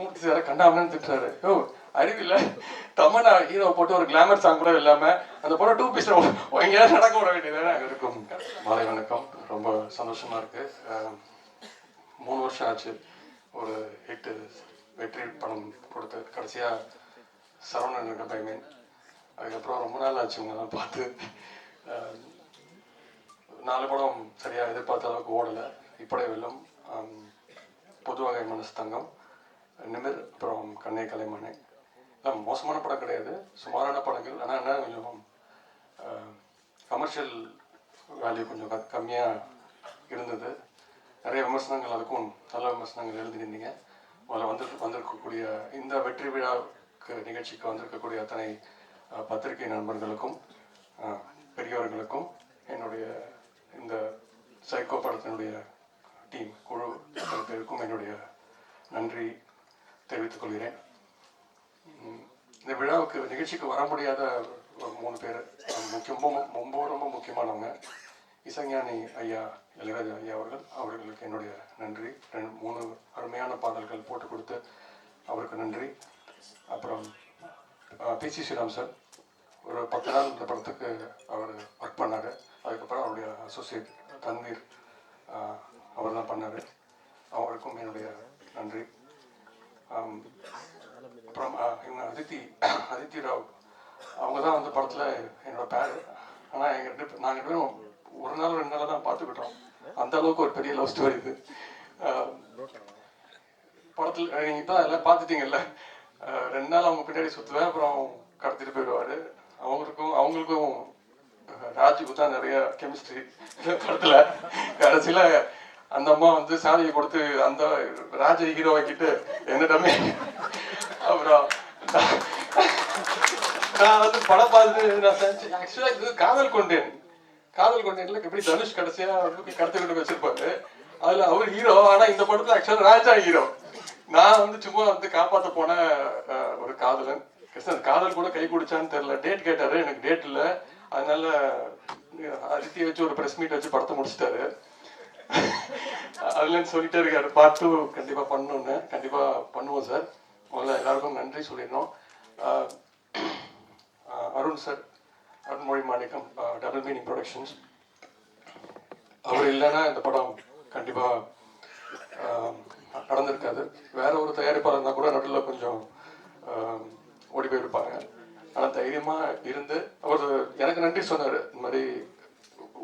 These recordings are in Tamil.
மூர்த்தி சாரை கண்டாமன்னு திட்டுறாரு. ஓ அறிவில்ல. தமன்னா ஹீரோ போட்டு ஒரு கிளாமர் சாங் கூட இல்லாம அந்த படம் டூ பீஸ்ல எங்கேயாவது நடக்க விட வேண்டியது இருக்கும் மாலை வணக்கம். ரொம்ப சந்தோஷமா இருக்கு. மூணு வருஷம் ஆச்சு. ஒரு ஹிட்டு வெற்றி படம் கொடுத்து கடைசியா சரவணன் இருக்க பைமேன் அதுக்கப்புறம் ரொம்ப நாள் ஆச்சு உங்களெல்லாம் பார்த்து. நாலு படம் சரியா எதிர்பார்த்த அளவுக்கு ஓடலை. இப்படே வெல்லம். பொதுவாக பொது வகை நிமிர் அப்புறம் கண்ணை கலைமனை எல்லாம் மோசமான படம் கிடையாது. சுமாரான படங்கள். ஆனால் என்ன கொஞ்சம் கமர்ஷியல் வேல்யூ கொஞ்சம் கம்மியாக இருந்தது. நிறைய விமர்சனங்கள் அதுக்கும் நல்ல விமர்சனங்கள் எழுதியிருந்தீங்க. அதில் வந்து வந்திருக்கக்கூடிய இந்த வெற்றி விழாவுக்கு நிகழ்ச்சிக்கு வந்திருக்கக்கூடிய அத்தனை பத்திரிகை நண்பர்களுக்கும் பெரியவர்களுக்கும் என்னுடைய இந்த சைக்கோ படத்தினுடைய டீம் குழு பேருக்கும் என்னுடைய நன்றி. தெரிவித்துக் கொள்கிறேன் இந்த விழாவுக்கு நிகழ்ச்சிக்கு வர முடியாத மூணு பேர் முக்கியம் ரொம்ப ரொம்ப ரொம்ப முக்கியமானவங்க. இசைஞானி ஐயா இளையராஜா ஐயா அவர்கள் அவர்களுக்கு என்னுடைய நன்றி. ரெண்டு மூணு அருமையான பாடல்கள் போட்டு கொடுத்து அவருக்கு நன்றி. அப்புறம் பிசி ஸ்ரீராம் சார் ஒரு பத்து நாள் இந்த படத்துக்கு அவர் ஒர்க் பண்ணார். அதுக்கப்புறம் அவருடைய அசோசியேட் தன்வீர் அவர் தான் பண்ணார். அவருக்கும் என்னுடைய நன்றி. Um, அப்புறம் uh, ஆ, அதித்தி அதித்தி ராவ். அவங்க தான் வந்து படத்தில் என்னோட பேர். ஆனால் எங்கள் ரெண்டு நாங்கள் பேரும் ஒரு நாள் ரெண்டு நாளாக தான் பார்த்துக்கிட்டோம் அந்த அளவுக்கு ஒரு பெரிய லவ் ஸ்டோரி இது. Uh, படத்தில் நீங்கள் தான் எல்லாம் பார்த்துட்டீங்கல்ல uh, ரெண்டு நாள் அவங்க பின்னாடி சுற்றுவேன் அப்புறம் கடத்திட்டு போயிடுவாரு. அவங்களுக்கும் அவங்களுக்கும் ராஜுக்கு தான் நிறைய கெமிஸ்ட்ரி படத்தில் கடைசியில் அந்த அம்மா வந்து சாதியை கொடுத்து அந்த ராஜ ஹீரோ வைக்கிட்டு என்னிடமே? அப்புறம் நான் வந்து படம் பார்த்து நான் செஞ்சு ஆக்சுவலாக இது காதல் கொண்டேன் காதல் கொண்டேன்ல எப்படி தனுஷ் கடைசியா வந்து வச்சிருப்பாரு அதுல அவர் ஹீரோ ஆனா இந்த படத்துல ஆக்சுவலா ராஜா ஹீரோ நான் வந்து சும்மா வந்து காப்பாத்த போன ஒரு காதலன். கிருஷ்ணன் காதல் கூட கை குடிச்சான்னு தெரியல. டேட் கேட்டாரு எனக்கு டேட் இல்ல. அதனால அதித்தி வச்சு ஒரு பிரஸ் மீட் வச்சு படத்தை முடிச்சிட்டாரு. அதுலன்னு சொல்லிட்டே இருக்காரு. பார்த்து கண்டிப்பாக கண்டிப்பா பண்ணணும்னு. கண்டிப்பா பண்ணுவோம் சார். முதல்ல எல்லாருக்கும் நன்றி சொல்லிடணும். Arun sir Arunmozhi Manickam double meaning productions அவர் இல்லைன்னா இந்த படம் கண்டிப்பா நடந்திருக்காது. வேற ஒரு தயாரிப்பாளர் இருந்தால் கூட நடுவில் கொஞ்சம் ஓடி போயிருப்பாங்க. ஆனால் தைரியமாக இருந்து அவர் எனக்கு நன்றி சொன்னார். இந்த மாதிரி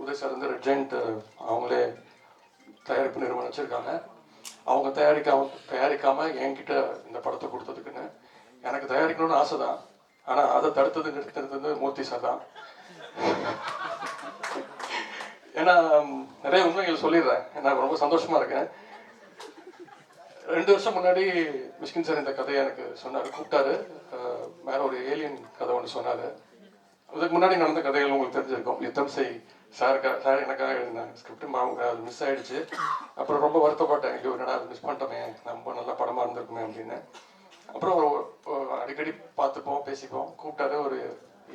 உதய் சார் வந்து ரெட் அவங்களே தயாரிப்பு நிறுவனம் வச்சுருக்காங்க. அவங்க தயாரிக்காம தயாரிக்காமல் என்கிட்ட இந்த படத்தை கொடுத்ததுக்குன்னு எனக்கு தயாரிக்கணும்னு ஆசை தான் ஆனால் அதை தடுத்தது நிறுத்தினது மூர்த்தி சார் தான். ஏன்னா நிறைய உண்மைகள் சொல்லிடுறேன். நான் ரொம்ப சந்தோஷமாக இருக்கேன். ரெண்டு வருஷம் முன்னாடி மிஷ்கின் சார் இந்த கதையை எனக்கு சொன்னார் கூப்பிட்டாரு. மேலே ஒரு ஏலியன் கதை ஒன்று சொன்னார். அதுக்கு முன்னாடி நடந்த கதைகள் உங்களுக்கு தெரிஞ்சிருக்கும். யுத்தம் செய் சாருக்கா சார் எனக்காக எழுதினாங்க. ஸ்கிரிப்ட் அவங்க அது மிஸ் ஆயிடுச்சு. அப்புறம் ரொம்ப வருத்தப்பட்டேன். ஐயோ என்னடா அது மிஸ் பண்ணிட்டோமே. ரொம்ப நல்ல படமா இருந்திருக்குமே அப்படின்னு. அப்புறம் ஒரு அடிக்கடி பார்த்துப்போம் பேசிப்போம். கூப்பிட்டாரு ஒரு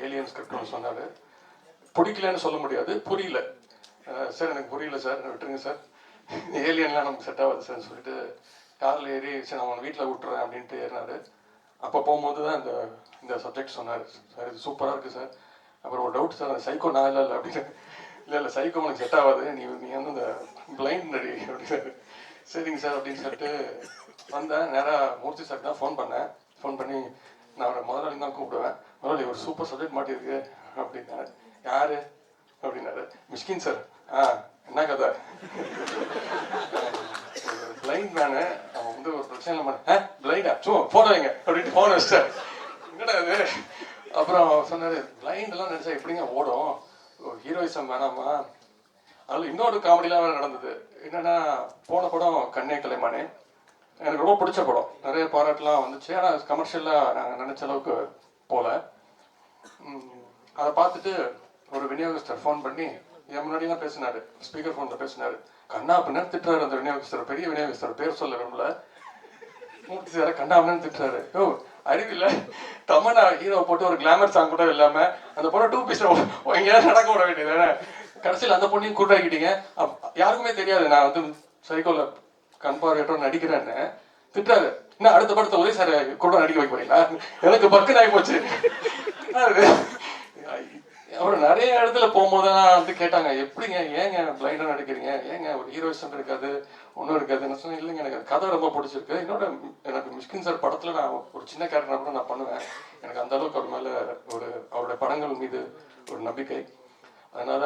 ஏலியன் ஸ்கிரிப்ட் ஒன்று சொன்னாரு. பிடிக்கலன்னு சொல்ல முடியாது. புரியல. சார் எனக்கு புரியல சார். விட்டுருங்க சார். ஏலியன்லாம் நமக்கு செட் ஆகாது சார். சொல்லிட்டு காரில் ஏறி சரி நான் உன் வீட்டில் விட்டுறேன் அப்படின்ட்டு ஏறினாரு. அப்போ போகும்போது தான் இந்த இந்த சப்ஜெக்ட் சொன்னார். சார் இது சூப்பராக இருக்குது சார். அப்புறம் ஒரு டவுட் சார் சைக்கோ நான் இல்லை இல்லை அப்படின்னு. இல்லை இல்லை சைக்கோ உனக்கு செட் ஆகாது. நீ நீ வந்து இந்த பிளைண்ட் நடி அப்படின்னு சரிங்க சார் அப்படின்னு சொல்லிட்டு வந்தேன். நேராக மூர்த்தி சார் தான் ஃபோன் பண்ணேன். ஃபோன் பண்ணி நான் அவரை முதலாளி தான் கூப்பிடுவேன். முதலாளி ஒரு சூப்பர் சப்ஜெக்ட் மாட்டியிருக்கு அப்படின்னாரு. யாரு? அப்படின்னாரு. மிஷ்கின் சார் ஆ என்ன கதை? பிளைண்ட் மேனு அவன் வந்து ஒரு பிரச்சனை இல்லாம ஆ பிளைண்டா சும்மா போன வைங்க அப்படின்ட்டு போன வச்சிட்டார். என்னடா இது? அப்புறம் சொன்னாரு லைன்லாம் நினச்சா நினைச்சா எப்படிங்க ஓடும்? ஹீரோயிசம் வேணாமா? அதில் இன்னொரு காமெடிலாம் வேறு நடந்தது. என்னன்னா போன படம் கண்ணே கலைமானே. எனக்கு ரொம்ப பிடிச்ச படம். நிறைய பாராட்டுலாம் வந்துச்சு. ஆனால் கமர்ஷியலாக நாங்கள் நினச்ச அளவுக்கு போகல ம், அதை பார்த்துட்டு ஒரு விநியோகஸ்தர் ஃபோன் பண்ணி என் முன்னாடி பேசினார். பேசினாரு ஸ்பீக்கர் ஃபோனில் பேசினார். கண்ணா பின்னாடி திட்டுறாரு அந்த விநியோகஸ்தர்? பெரிய விநியோகஸ்தர். பேர் சொல்ல விரும்பல. மூர்த்தி சார அப்படின்னு திட்டுறாரு. ஓ அறிவில்ல. தமன்னா ஹீரோ போட்டு ஒரு கிளாமர் சாங் கூட இல்லாம அந்த பொண்ணு டூ பீஸ் எங்கேயாவது நடக்க விட வேண்டியது கடைசியில் அந்த பொண்ணையும் கூட்டாக்கிட்டீங்க அப்- யாருக்குமே தெரியாது. நான் வந்து சைக்கோல கண் பார்வையற்றோம் நடிக்கிறேன்னு. திட்டாரு என்ன அடுத்த படத்தை ஒரே சார் கூட நடிக்க வைக்க போறீங்களா? எனக்கு பக்கு நாய் போச்சு. அப்புறம் நிறைய இடத்துல போகும்போதெல்லாம் வந்து கேட்டாங்க எப்படிங்க? ஏங்க பிளைண்டா நடிக்கிறீங்க? ஏங்க ஒரு ஹீரோயிசம் இருக்காது ஒன்றும் இருக்காது என்ன சொன்னேன் இல்லைங்க எனக்கு கதை ரொம்ப பிடிச்சிருக்கு. என்னோட எனக்கு மிஷ்கின் சார் படத்தில் நான் ஒரு சின்ன கேரக்டராக கூட நான் பண்ணுவேன். எனக்கு அந்த அளவுக்கு அவர் மேலே ஒரு அவருடைய படங்கள் மீது ஒரு நம்பிக்கை. அதனால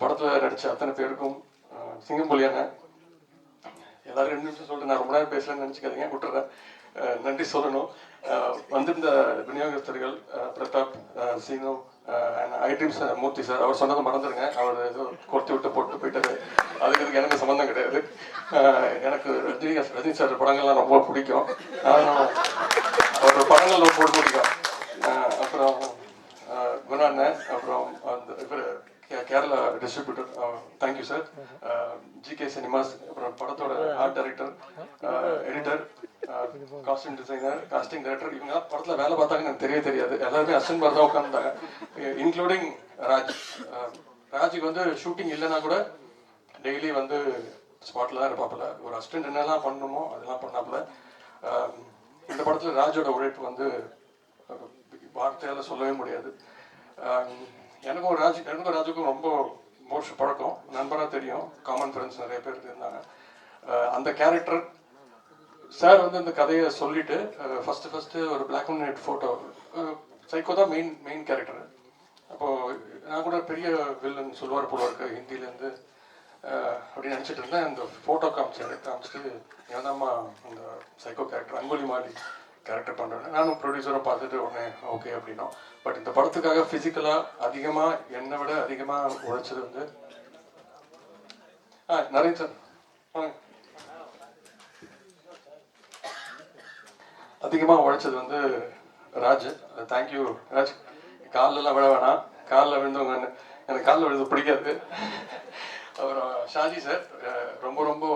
படத்தில் நடித்த அத்தனை பேருக்கும் ஆஹ், சிங்கம்புலியான எல்லாரும் ரெண்டு நிமிஷம் சொல்லிட்டு நான் ரொம்ப நேரம் பேசலன்னு நினச்சிக்காதீங்க விட்டுறேன். நன்றி சொல்லணும். வந்திருந்த விநியோகஸ்தர்கள் பிரதாப் சீனு ஐ சார் மூர்த்தி சார் அவர் சொன்னதை மறந்துடுங்க அவர் ஏதோ கொர்த்தி விட்டு போட்டு போயிட்டாரு. அதுக்கு எனக்கு சம்மந்தம் கிடையாது. எனக்கு ரஜினி ரஜினி சார் படங்கள்லாம் ரொம்ப பிடிக்கும். நானும் அவரோட படங்கள் ரொம்ப போட்டு பிடிக்கும் அப்புறம் குணாண்ண அப்புறம் அந்த இவர் Kerala distributor thank you sir GK cinemas அப்புறம் படத்தோட art director editor costume designer casting director இவங்க படத்துல வேலை பார்த்தாங்கன்னு எனக்கு தெரியவே தெரியாது. எல்லாருமே அசன் மாதிரி தான் உட்காந்துட்டாங்க இன்க்ளூடிங் ராஜ். ராஜுக்கு வந்து ஷூட்டிங் இல்லைன்னா கூட டெய்லி வந்து ஸ்பாட்ல தான் இருப்பாப்புல. ஒரு அசிஸ்டன்ட் என்னெல்லாம் பண்ணணுமோ அதெல்லாம் பண்ணாப்புல. இந்த படத்துல ராஜோட உழைப்பு வந்து வார்த்தையால் வார்த்தையால சொல்லவே முடியாது. எனக்கும் ராஜ் எனக்கும் ராஜுக்கும் ரொம்ப மோஸ்ட் பழக்கம். நண்பராக தெரியும். காமன் ஃப்ரெண்ட்ஸ் நிறைய பேர் இருந்தாங்க. அந்த கேரக்டர் சார் வந்து அந்த கதையை சொல்லிட்டு ஃபர்ஸ்ட் ஃபர்ஸ்ட் ஒரு black and white photo psycho தான் மெயின் மெயின் கேரக்டர் அப்போ நான் கூட பெரிய வில்லன் சொல்லுவார் போல இருக்கு ஹிந்திலேருந்து அப்படின்னு நினச்சிட்டு இருந்தேன். அந்த ஃபோட்டோ காமிச்சாரு காமிச்சிட்டு ஏதாம்மா அந்த psycho character Angulimala character பண்ணுறேன் நானும் ப்ரொடியூசரை பார்த்துட்டு உடனே ஓகே அப்படின்னோம். பட் இந்த படத்துக்காக ஃபிசிக்கலாக அதிகமாக என்னை விட அதிகமாக உழைச்சது வந்து ஆ நரேன் சார் அதிகமாக உழைச்சது வந்து ராஜ். தேங்க்யூ ராஜ். கால்லெல்லாம் விழ வேணாம். காலில் விழுந்தவங்க எனக்கு காலில் விழுந்து பிடிக்காது. அப்புறம் ஷாஜி சார் ரொம்ப ரொம்ப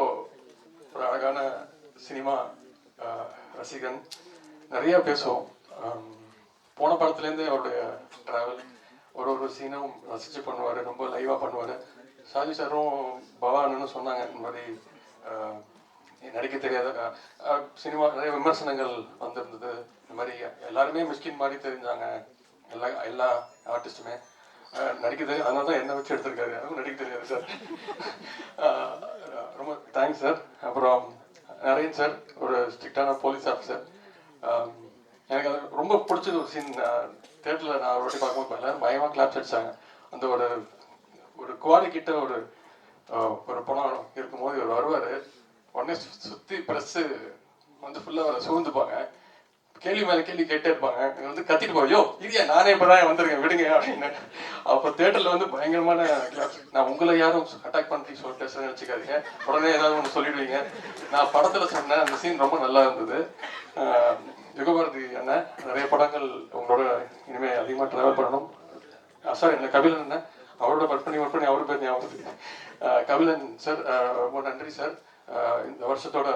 ஒரு அழகான சினிமா ரசிகன். நிறையா பேசுவோம். போன படத்துலேருந்தே அவருடைய ட்ராவல் ஒரு ஒரு சீனும் ரசித்து பண்ணுவார் ரொம்ப லைவாக பண்ணுவார். ஷாஜி சாரும் பவானுன்னு சொன்னாங்க இந்த மாதிரி நடிக்க தெரியாத சினிமா நிறைய விமர்சனங்கள் வந்திருந்தது. இந்த மாதிரி எல்லாருமே மிஸ்கின் மாதிரி தெரிஞ்சாங்க. எல்லா எல்லா ஆர்டிஸ்ட்டுமே நடிக்க தெரியும் அதனால தான் என்ன வச்சு எடுத்திருக்காரு. அதுவும் நடிக்க தெரியாது சார் ரொம்ப தேங்க்ஸ் சார் அப்புறம் நரேன் சார் ஒரு ஸ்ட்ரிக்டான போலீஸ் ஆஃபீஸர் எனக்கு அது ரொம்ப பிடிச்சது ஒரு சீன் தேட்டரில் நான் ஒரு வாட்டி பார்க்கும்போது எல்லாரும் பயமாக கிளாப்ஸ் அடிச்சாங்க அந்த ஒரு ஒரு குவாரி கிட்ட ஒரு ஒரு பணம் இருக்கும்போது இவர் வருவார். உடனே சுற்றி சுத்தி ப்ரெஸ்ஸு வந்து ஃபுல்லாக சூழ்ந்துப்பாங்க கேள்வி மேலே கேள்வி கேட்டே இருப்பாங்க. இவங்க வந்து கத்திட்டு போய் யோ இல்லையா நானே இப்போ தான் வந்திருக்கேன். விடுங்க அப்படின்னு. அப்போ தேட்டரில் வந்து பயங்கரமான கிளாப்ஸ் நான் உங்களை யாரும் அட்டாக் பண்ணி சொல்லிட்டு சார் நினச்சிக்காதீங்க. உடனே ஏதாவது ஒன்று சொல்லிடுவீங்க. நான் படத்தில் சொன்னேன். அந்த சீன் ரொம்ப நல்லா இருந்தது. யுகபாரதி அண்ணன் நிறைய படங்கள் உங்களோட இனிமேல் அதிகமாக ட்ராவல் பண்ணணும். சார் என்ன கபிலன் அண்ணன் அவரோட ஒர்க் பண்ணி ஒர்க் பண்ணி அவரு பேர் ஞாபகம் கபிலன் சார் ரொம்ப நன்றி சார் இந்த வருஷத்தோட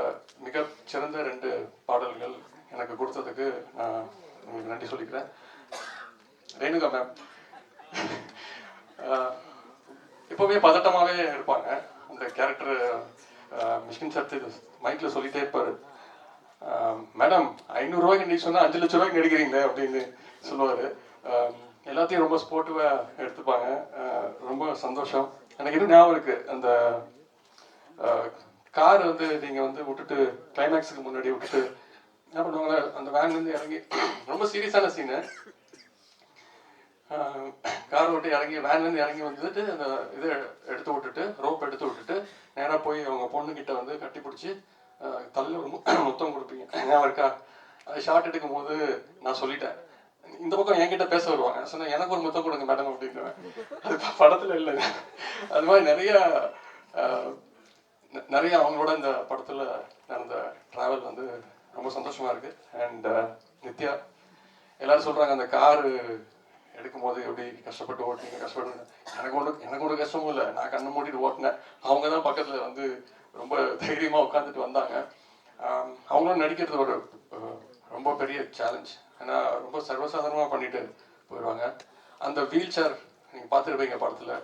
மிக சிறந்த ரெண்டு பாடல்கள் எனக்கு கொடுத்ததுக்கு நான் உங்களுக்கு நன்றி சொல்லிக்கிறேன். ரேணுகா மேம் எப்போவுமே பதட்டமாகவே இருப்பாங்க. அந்த கேரக்டர் மிஷின் சத்து மைக்கில் சொல்லிட்டே இருப்பார். மேடம் ஐநூறுரூவாய்க்கு நீ சொன்னால் அஞ்சு லட்ச ரூபாய்க்கு நடிக்கிறீங்களே அப்படின்னு சொல்லுவார். எல்லாத்தையும் ரொம்ப ஸ்போர்ட்டிவாக எடுத்துப்பாங்க. ரொம்ப சந்தோஷம். எனக்கு இன்னும் ஞாபகம் இருக்குது அந்த கார் வந்து நீங்கள் வந்து விட்டுட்டு கிளைமேக்ஸுக்கு முன்னாடி விட்டுட்டு என்ன பண்ணுவாங்க அந்த வேன்லேருந்து இறங்கி ரொம்ப சீரியஸான சீனு கார் விட்டு இறங்கி வேன்லேருந்து இறங்கி வந்துட்டு அந்த இதை எடுத்து விட்டுட்டு ரோப் எடுத்து விட்டுட்டு நேராக போய் அவங்க பொண்ணுக்கிட்ட வந்து கட்டி பிடிச்சி தலையில் ஒரு மொத்தம் முத்தம் கொடுப்பீங்க. ஏன் இருக்கா அது ஷார்ட் எடுக்கும் போது நான் சொல்லிட்டேன். இந்த பக்கம் என்கிட்ட பேச வருவாங்க நான் சொன்னேன் எனக்கு ஒரு முத்தம் கொடுங்க மேடம் அப்படின்னு அது படத்தில் படத்துல இல்லைங்க அது மாதிரி நிறைய நிறைய அவங்களோட இந்த படத்துல நடந்த டிராவல் வந்து ரொம்ப சந்தோஷமா இருக்கு. அண்ட் uh, நித்யா எல்லாரும் சொல்றாங்க அந்த காரு எடுக்கும்போது எப்படி கஷ்டப்பட்டு ஓட்டினீங்க கஷ்டப்பட்டு எனக்கு ஒன்று எனக்கு ஒரு கஷ்டமும் இல்லை. நான் கண்ணை மூடிட்டு ஓட்டினேன். அவங்க தான் பக்கத்தில் வந்து ரொம்ப தைரியமாக உட்காந்துட்டு வந்தாங்க. அவங்களும் நடிக்கிறது ஒரு ரொம்ப பெரிய சேலஞ்ச் ஏன்னா ரொம்ப சர்வசாதாரணமாக பண்ணிட்டு போயிடுவாங்க அந்த வீல் சேர் நீங்கள் பார்த்துருப்பீங்க படத்தில்.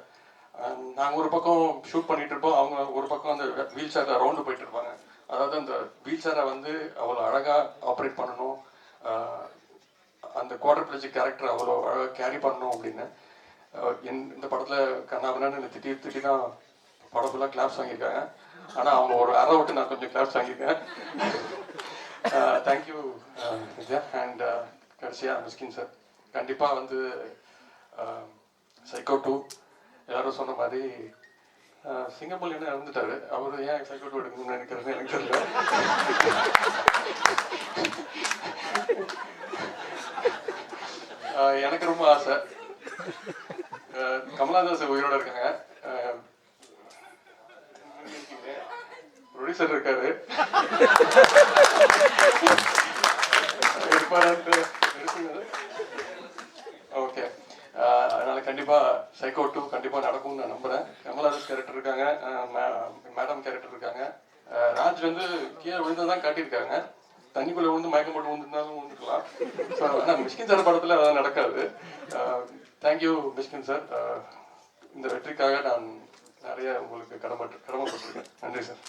நாங்கள் ஒரு பக்கம் ஷூட் பண்ணிட்டு இருப்போம் அவங்க ஒரு பக்கம் அந்த வீல் சேரில் ரவுண்டு போயிட்டு இருப்பாங்க அதாவது அந்த வீச்சரை வந்து அவ்வளோ அழகாக ஆப்ரேட் பண்ணணும். அந்த குவார்டர் பிளேஜ் கேரக்டர் அவ்வளோ அழகாக கேரி பண்ணணும் அப்படின்னு. ஆஹ் இந்த- படத்தில் கண்ணாபண்ணு திட்டி திட்டி தான் படம் ஃபுல்லாக கிளாப்ஸ் வாங்கியிருக்காங்க ஆனால் அவங்க ஒரு அரை விட்டு நான் கொஞ்சம் கிளாப்ஸ் வாங்கியிருக்கேன் தேங்க்யூ விஜயா அண்ட் கடைசியாக மிஸ்கின் சார். கண்டிப்பாக வந்து சைக்கோ டூ எல்லாரும் சொன்ன மாதிரி சிங்கப்பூர்ல என்ன இறந்துட்டாரு அவர் ஏன் சைக்கோ எடுக்கணும்னு நினைக்கிறது எனக்கு தெரியல. எனக்கு ரொம்ப ஆசை. கமலாதாஸ் உயிரோட இருக்காங்க. ப்ரொடியூசர் இருக்காரு. இருப்பாரு. கண்டிப்பாக சைக்கோ டூ கண்டிப்பாக நடக்கும்னு நான் நம்புறேன். கமலாதாஸ் கேரக்டர் இருக்காங்க. மேடம் கேரக்டர் இருக்காங்க. ராஜ் வந்து கீழே விழுந்ததான் காட்டியிருக்காங்க. தண்ணிக்குள்ள விழுந்து மயக்கம் போட்டு விழுந்துருந்தாலும் விழுந்துருக்கலாம். ஸோ ஆனால் மிஷ்கின் சார் படத்தில் அதெல்லாம் நடக்காது. Thank you Mysskin sir. இந்த வெற்றிக்காக நான் நிறைய உங்களுக்கு கடமை கடமைப்பட்டிருக்கேன். நன்றி சார்.